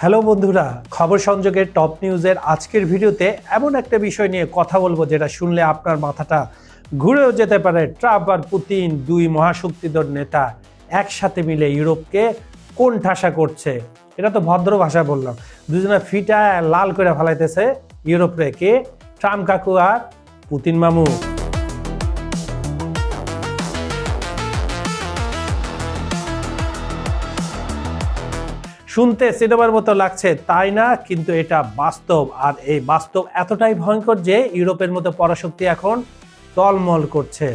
Hello বন্ধুরা, খবর সংযোগের টপ নিউজের আজকের ভিডিওতে এমন একটা বিষয় নিয়ে কথা বলব যেটা শুনলে আপনার মাথাটা ঘুরেও যেতে পারে। ট্রাম্প আর পুতিন দুই মহাশক্তিধর নেতা একসাথে মিলে ইউরোপকে কোন ঠাসা করছে? এটা তো ভদ্র ভাষায় বললাম। দুজনে ফিটা লাল করে ফেলাইতেছে ইউরোপরে কে ট্রাম্প কাকু আর পুতিন মামু। শুনতে সিনেমার মতো লাগছে, তাই না? কিন্তু এটা বাস্তব। আর এই বাস্তব এতটাই ভয়ঙ্কর যে ইউরোপের মতো পরাশক্তি এখন টলমল করছে।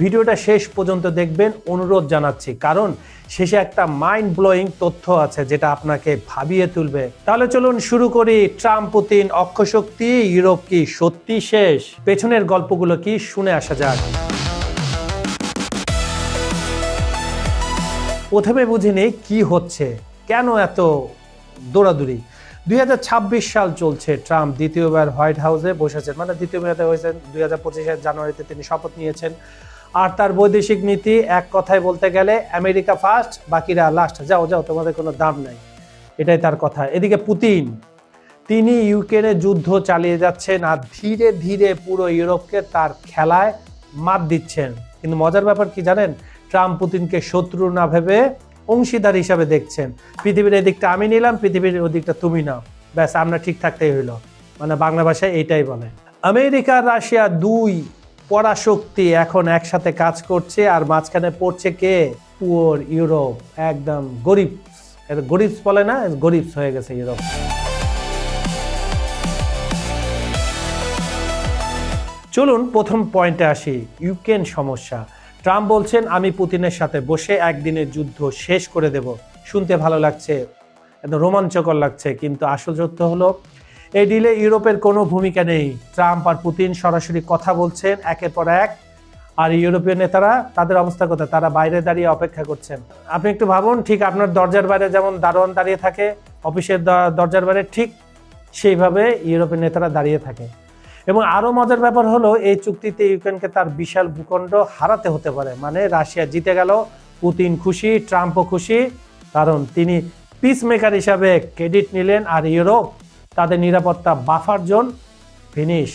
ভিডিওটা শেষ পর্যন্ত দেখবেন, অনুরোধ জানাচ্ছি। কারণ শেষে একটা মাইন্ড ব্লোয়িং তথ্য আছে যেটা আপনাকে ভাবিয়ে তুলবে। তাহলে চলুন শুরু করি। ট্রাম্প পুতিন অক্ষশক্তি, ইউরোপ কি সত্যি শেষ? পেছনের গল্পগুলো কি শুনে আসা যাক। প্রথমে বুঝে নেই কি হচ্ছে। কেন এত দৌড়াদৌড়ি? দু হাজার ছাব্বিশ সাল চলছে ট্রাম্প দ্বিতীয়বার হোয়াইট হাউসে বসেছেন। মানে দ্বিতীয়বার হয়েছেন, দুই হাজার পঁচিশের জানুয়ারিতে তিনি শপথ নিয়েছেন। আর তার বৈদেশিক নীতি এক কথায় বলতে গেলে, আমেরিকা ফার্স্ট বাকিরা লাস্ট যাও যাও, তোমাদের কোনো দাম নাই। এটাই তার কথা। এদিকে পুতিন, তিনি ইউক্রেনে যুদ্ধ চালিয়ে যাচ্ছেন আর ধীরে ধীরে পুরো ইউরোপকে তার খেলায় মাত দিচ্ছেন। কিন্তু মজার ব্যাপার কি জানেন? ট্রাম্প পুতিনকে শত্রু না ভেবে অংশীদার হিসাবে দেখছেন। পৃথিবীর এদিকটা আমি নিলাম, পৃথিবীর ওদিকটা তুমি নাও। ব্যাস, আমরা ঠিক থাকতেই হইল। মানে বাংলা ভাষায় এইটাই বলে। আমেরিকা, রাশিয়া দুই পরাশক্তি এখন একসাথে কাজ করছে আর মাঝখানে পড়ছে কে? Poor Europe. একদম গরিব। গরিবস বলে না গরিবস হয়ে গেছে ইউরোপ। চলুন প্রথম পয়েন্টে আসি। ইউক্রেন সমস্যা। ট্রাম্প বলছেন, আমি পুতিনের সাথে বসে একদিনের যুদ্ধ শেষ করে দেব। শুনতে ভালো লাগছে, একদম রোমাঞ্চকর লাগছে, কিন্তু আসল সত্য হলো, এই ডিলে ইউরোপের কোনো ভূমিকা নেই। ট্রাম্প আর পুতিন সরাসরি কথা বলছেন, একের পর এক। আর ইউরোপীয় নেতারা, তাদের অবস্থা কোথায়? তারা বাইরে দাঁড়িয়ে অপেক্ষা করছেন। আপনি একটু ভাবুন, ঠিক আপনার দরজার বাইরে যেমন দারোয়ান দাঁড়িয়ে থাকে, অফিসের দরজার বাইরে ঠিক সেইভাবে ইউরোপের নেতারা দাঁড়িয়ে থাকে। এবং আরও মজার ব্যাপার হলো, এই চুক্তিতে ইউক্রেনকে তার বিশাল ভূখণ্ড হারাতে হতে পারে। মানে রাশিয়া জিতে গেল, পুতিন খুশি, ট্রাম্পও খুশি, কারণ তিনি পিস মেকার হিসাবে ক্রেডিট নিলেন আর ইউরোপ তাদের নিরাপত্তা বাফার জোন ফিনিশ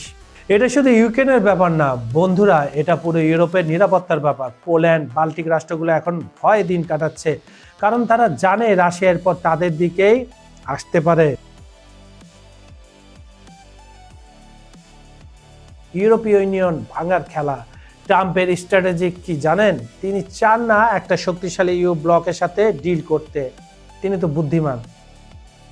এটা শুধু ইউক্রেনের ব্যাপার না, বন্ধুরা, এটা পুরো ইউরোপের নিরাপত্তার ব্যাপার। পোল্যান্ড, বাল্টিক রাষ্ট্রগুলো এখন ভয় দিন কাটাচ্ছে, কারণ তারা জানে রাশিয়ার পর তাদের দিকেই আসতে পারে। ইউরোপীয় ইউনিয়ন ভাঙার খেলা। ট্রাম্পের স্ট্র্যাটেজি কি জানেন? তিনি চান না একটা শক্তিশালী ইউ ব্লকের সাথে ডিল করতে। তিনি তো বুদ্ধিমান।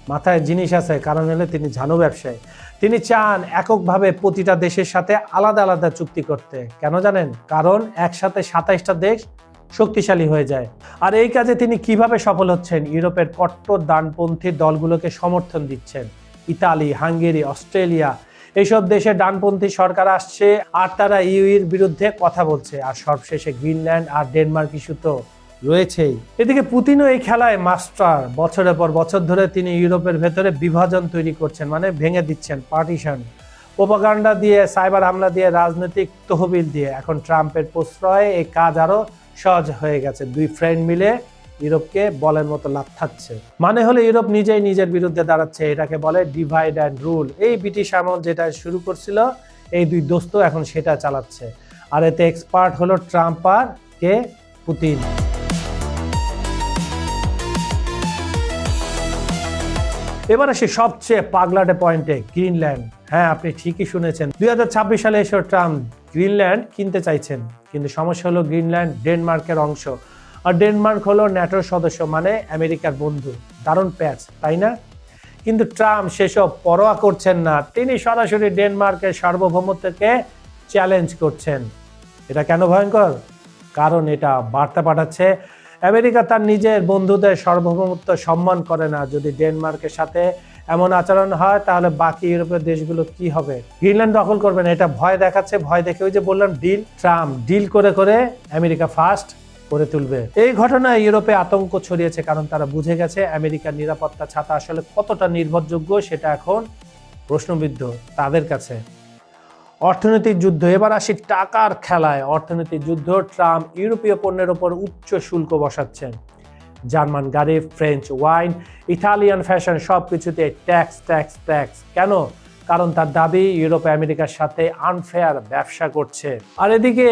মাথায় জিনিস আছে, কারণ হলে তিনি ঝানু ব্যবসায়ী। তিনি চান এককভাবে প্রতিটা দেশের সাথে আলাদা আলাদা চুক্তি করতে। কেন জানেন? কারণ একসাথে সাতাইশটা দেশ শক্তিশালী হয়ে যায়। আর এই কাজে তিনি কীভাবে সফল হচ্ছেন? ইউরোপের কট্টর ডানপন্থী দলগুলোকে সমর্থন দিচ্ছেন। ইতালি, হাঙ্গেরি, অস্ট্রেলিয়া এইসব দেশে ডানপন্থী সরকার আসছে, আর তারা ইউইর বিরুদ্ধে কথা বলছে। আর সবশেষে গ্রিনল্যান্ড আর ডেনমার্ক ইস্যু তো রয়েছেই। এদিকে পুতিনও এই খেলায় মাস্টার। বছরের পর বছর ধরে তিনি ইউরোপের ভেতরে বিভাজন তৈরি করছেন মানে ভেঙে দিচ্ছেন পার্টিশন। প্রোপাগান্ডা দিয়ে, সাইবার হামলা দিয়ে, রাজনৈতিক তহবিল দিয়ে। এখন ট্রাম্পের প্রশ্রয়ে এই কাজ আরও সহজ হয়ে গেছে। দুই ফ্রেন্ড মিলে ইউরোপকে বলের মতো লাথাচ্ছে মানে হলো ইউরোপ নিজেই নিজের বিরুদ্ধে দাঁড়াচ্ছে, এটাকে বলে ডিভাইড অ্যান্ড রুল এই ব্রিটিশ আমল যেটা শুরু করছিল, এই দুই দোস্ত এখন সেটা চালাচ্ছে। আর এতে এক্সপার্ট হলো ট্রাম্প আর কে? পুতিন। এবার আসি সবচেয়ে পাগলাটে পয়েন্টে, গ্রিনল্যান্ড। হ্যাঁ আপনি ঠিকই শুনেছেন। দুই ছাব্বিশ সালে এসে ট্রাম্প গ্রিনল্যান্ড কিনতে চাইছেন। কিন্তু সমস্যা হলো গ্রিনল্যান্ড ডেনমার্কের অংশ। আর ডেনমার্ক হলো ন্যাটোর সদস্য মানে আমেরিকার বন্ধু। দারুণ প্যাচ, তাই না? কিন্তু ট্রাম্প সেসব পরোয়া করছেন না। তিনি সরাসরি ডেনমার্কের সার্বভৌমত্বকে চ্যালেঞ্জ করছেন। এটা কেন ভয়ঙ্কর? কারণ এটা বার্তা পাঠাচ্ছে। আমেরিকা তার নিজের বন্ধুদের সার্বভৌমত্ব সম্মান করে না। যদি ডেনমার্কের সাথে এমন আচরণ হয়, তাহলে বাকি ইউরোপের দেশগুলো কি হবে? গ্রিনল্যান্ড দখল করবে না এটা ভয় দেখাচ্ছে। ভয় দেখে ওই যে বললাম, ডিল, ট্রাম্প ডিল করে করে আমেরিকা ফার্স্ট করে তুলবে। এই ঘটনায় ইউরোপে আতঙ্ক ছড়িয়েছে কারণ তারা বুঝে গেছে আমেরিকার নিরাপত্তা ছাতা আসলে কতটা নির্ভরযোগ্য সেটা এখন প্রশ্নবিদ্ধ তাদের কাছে। অর্থনৈতিক যুদ্ধ, এবার আসি টাকার খেলায়। অর্থনৈতিক যুদ্ধ, ট্রাম্প ইউরোপীয় পণ্যের ওপর উচ্চ শুল্ক বসাচ্ছেন। জার্মান গাড়ি, ফ্রেঞ্চ ওয়াইন, ইতালিয়ান ফ্যাশন সব কিছুতে ট্যাক্স ট্যাক্স ট্যাক্স। কেন? কারণ তার দাবি, ইউরোপ আমেরিকার সাথে আনফেয়ার ব্যবসা করছে। আর এদিকে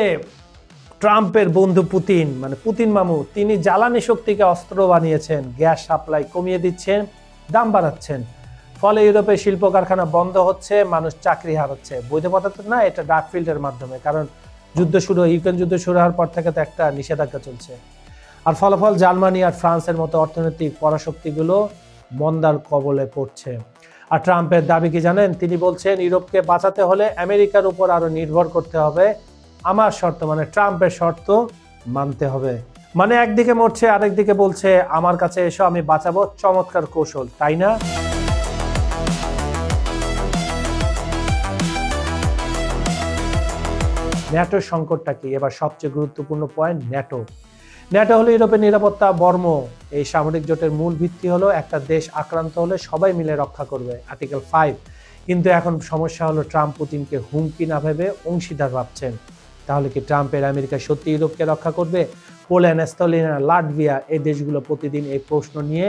ট্রাম্পের বন্ধু পুতিন মানে পুতিন মামু, তিনি জ্বালানি শক্তিকে অস্ত্র বানিয়েছেন, গ্যাস সাপ্লাই কমিয়ে দিচ্ছেন, দাম বাড়াচ্ছেন। ফলে ইউরোপে শিল্প কারখানা বন্ধ হচ্ছে, মানুষ চাকরি হারাচ্ছে। বৈধ পদার্থ না, এটা ডার্ক ফিল্ডের মাধ্যমে, কারণ যুদ্ধ শুরু, ইউক্রেন যুদ্ধ শুরু হওয়ার পর থেকে তো একটা নিষেধাজ্ঞা চলছে। আর ফলাফল জার্মানি আর ফ্রান্সের মতো অর্থনৈতিক পরাশক্তিগুলো মন্দার কবলে পড়ছে। আর ট্রাম্পের দাবি কি জানেন? তিনি বলছেন, ইউরোপকে বাঁচাতে হলে আমেরিকার উপর আরও নির্ভর করতে হবে। আমার শর্ত মানে ট্রাম্পের শর্ত মানতে হবে। মানে একদিকে মরছে, আরেকদিকে বলছে, আমার কাছে এসো, আমি বাঁচাবো চমৎকার কৌশল। তাই না? ন্যাটো সংকটটা কি? এবার সবচেয়ে গুরুত্বপূর্ণ পয়েন্ট ন্যাটো। ন্যাটো হলো ইউরোপের নিরাপত্তা বর্ম। এই সামরিক জোটের মূল ভিত্তি হলো একটা দেশ আক্রান্ত হলে সবাই মিলে রক্ষা করবে, আর্টিকেল ফাইভ কিন্তু এখন সমস্যা হলো ট্রাম্প পুতিনকে হুমকি না ভেবে অংশীদার ভাবছেন। তাহলে কি ট্রাম্পের আমেরিকা সত্যি ইউরোপকে রক্ষা করবে? পোল্যান্ড এস্তোলিনা লাটভিয়া এই দেশগুলো প্রতিদিন এই প্রশ্ন নিয়ে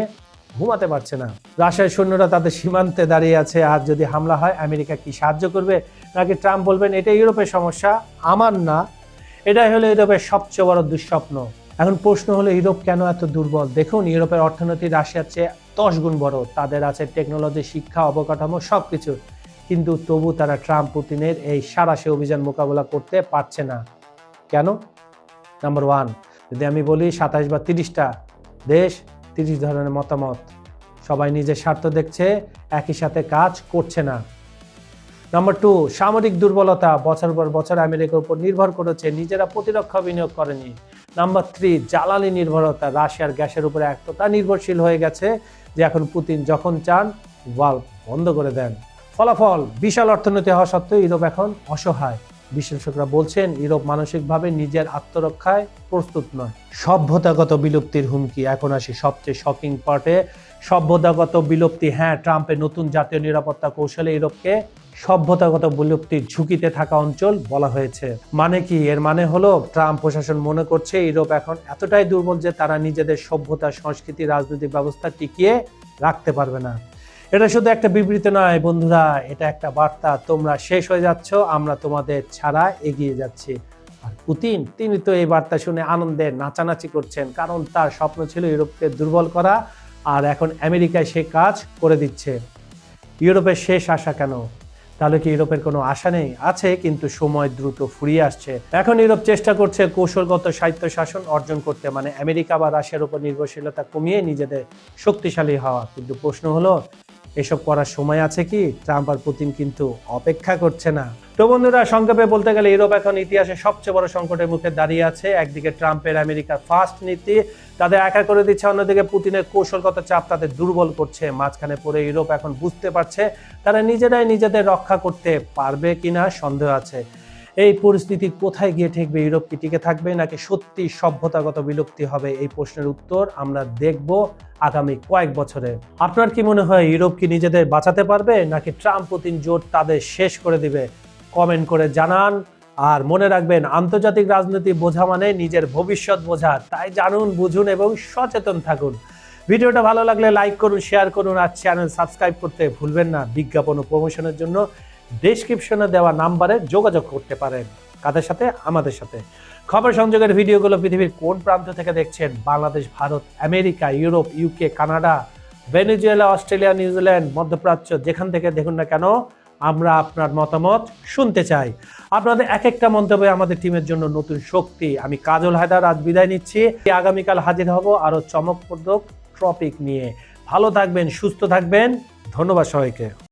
ঘুমাতে পারছে না। রাশিয়ার সৈন্যরা তাদের সীমান্তে দাঁড়িয়ে আছে। আর যদি হামলা হয়, আমেরিকা কি সাহায্য করবে? নাকি ট্রাম্প বলবেন এটা ইউরোপের সমস্যা আমার না। এটাই হলো ইউরোপের সবচেয়ে বড় দুঃস্বপ্ন। এখন প্রশ্ন হলো, ইউরোপ কেন এত দুর্বল? দেখুন, ইউরোপের অর্থনীতি রাশিয়ার চেয়ে দশ গুণ বড়। তাদের আছে টেকনোলজি, শিক্ষা, অবকাঠামো সব কিছু কিন্তু তবু তারা ট্রাম্প পুতিনের এই সারাশে অভিযান মোকাবেলা করতে পারছে না। কেন? নাম্বার ওয়ান যদি আমি বলি সাতাশ বা তিরিশটা দেশ, তিরিশ ধরনের মতামত। সবাই নিজের স্বার্থ দেখছে, একই সাথে কাজ করছে না। নাম্বার টু সামরিক দুর্বলতা বছর পর বছর আমেরিকার উপর নির্ভর করেছে, নিজেরা প্রতিরক্ষা বিনিয়োগ করেনি। নাম্বার থ্রি জ্বালানি নির্ভরতা রাশিয়ার গ্যাসের উপরে এতটা নির্ভরশীল হয়ে গেছে, যে এখন পুতিন যখন চান ওয়াল বন্ধ করে দেন। ফলাফল বিশাল অর্থনীতি হওয়া সত্ত্বেও ইউরোপ এখন অসহায়। বিশ্লেষকরা বলছেন, ইউরোপ মানসিকভাবে নিজের আত্মরক্ষায় প্রস্তুত নয়। সভ্যতাগত বিলুপ্তির হুমকি এখন আসি সবচেয়ে শকিং পার্টে সভ্যতাগত বিলুপ্তি হ্যাঁ ট্রাম্পের নতুন জাতীয় নিরাপত্তা কৌশলে ইউরোপকে সভ্যতাগত বিলুপ্তির ঝুঁকিতে থাকা অঞ্চল বলা হয়েছে। মানে কি? এর মানে হলো, ট্রাম্প প্রশাসন মনে করছে, ইউরোপ এখন এতটাই দুর্বল যে তারা নিজেদের সভ্যতা, সংস্কৃতি, রাজনৈতিক ব্যবস্থা টিকিয়ে রাখতে পারবে না। এটা শুধু একটা বিবৃতি নয়, বন্ধুরা, এটা একটা বার্তা। তোমরা শেষ হয়ে যাচ্ছ, আমরা তোমাদের ছাড়া এগিয়ে যাচ্ছি। আর পুতিন, তিনি তো এই বার্তা শুনে আনন্দে নাচানাচি করছেন, কারণ তার স্বপ্ন ছিল ইউরোপকে দুর্বল করা, আর এখন আমেরিকায় সে কাজ করে দিচ্ছে। ইউরোপের শেষ আশা কেন? তাহলে কি ইউরোপের কোনো আশা নেই? আছে, কিন্তু সময় দ্রুত ফুরিয়ে আসছে। এখন ইউরোপ চেষ্টা করছে কৌশলগত সাহিত্য শাসন অর্জন করতে মানে আমেরিকা বা রাশিয়ার উপর নির্ভরশীলতা কমিয়ে নিজেদের শক্তিশালী হওয়া। কিন্তু প্রশ্ন হলো এসব করার সময় আছে কি? ট্রাম্প আর পুতিন কিন্তু অপেক্ষা করছে না। তো বন্ধুরা, সংক্ষেপে বলতে গেলে ইউরোপ এখন ইতিহাসে সবচেয়ে বড় সংকটের মুখে দাঁড়িয়ে আছে। একদিকে ট্রাম্পের আমেরিকার ফার্স্ট নীতি, তাদের একা করে দিচ্ছে, অন্যদিকে পুতিনের কৌশলগত চাপ তাদের দুর্বল করছে। মাঝখানে পড়ে ইউরোপ এখন বুঝতে পারছে তারা নিজেরাই নিজেদের রক্ষা করতে পারবে কিনা সন্দেহ আছে। এই পরিস্থিতি কোথায় গিয়ে ঠেকবে? ইউরোপ কি টিকে থাকবে? নাকি সত্যি সভ্যতাগত বিলুপ্তি হবে? এই প্রশ্নের উত্তর আমরা দেখব আগামী কয়েক বছরে। আপনার কি মনে হয় ইউরোপ কি নিজেদের বাঁচাতে পারবে? নাকি ট্রাম্প, পুতিন জোট তাদের শেষ করে দিবে? কমেন্ট করে জানান। আর মনে রাখবেন, আন্তর্জাতিক রাজনীতি বোঝা মানে নিজের ভবিষ্যৎ বোঝা। তাই জানুন, বুঝুন এবং সচেতন থাকুন। ভিডিওটা ভালো লাগলে লাইক করুন, শেয়ার করুন আর চ্যানেল সাবস্ক্রাইব করতে ভুলবেন না। বিজ্ঞাপন ও প্রমোশনের জন্য ডেসক্রিপশনে দেওয়া নাম্বারে যোগাযোগ করতে পারেন। কাদের সাথে? আমাদের সাথে। খবর সংযোগের ভিডিওগুলো পৃথিবীর কোন প্রান্ত থেকে দেখছেন? Bangladesh, Bharat, America, Europe UK Canada, Venezuela, Australia, New Zealand, মধ্যপ্রাচ্য, যেখান থেকে দেখুন না কেন, আমরা আপনার মতামত শুনতে চাই। আপনাদের এক একটা মন্তব্যে আমাদের টিমের জন্য নতুন শক্তি। আমি কাজল হায়দার, আজ বিদায় নিচ্ছি। আগামীকাল হাজির হব আরও চমকপ্রদক টপিক নিয়ে। ভালো থাকবেন, সুস্থ থাকবেন। ধন্যবাদ সবাইকে।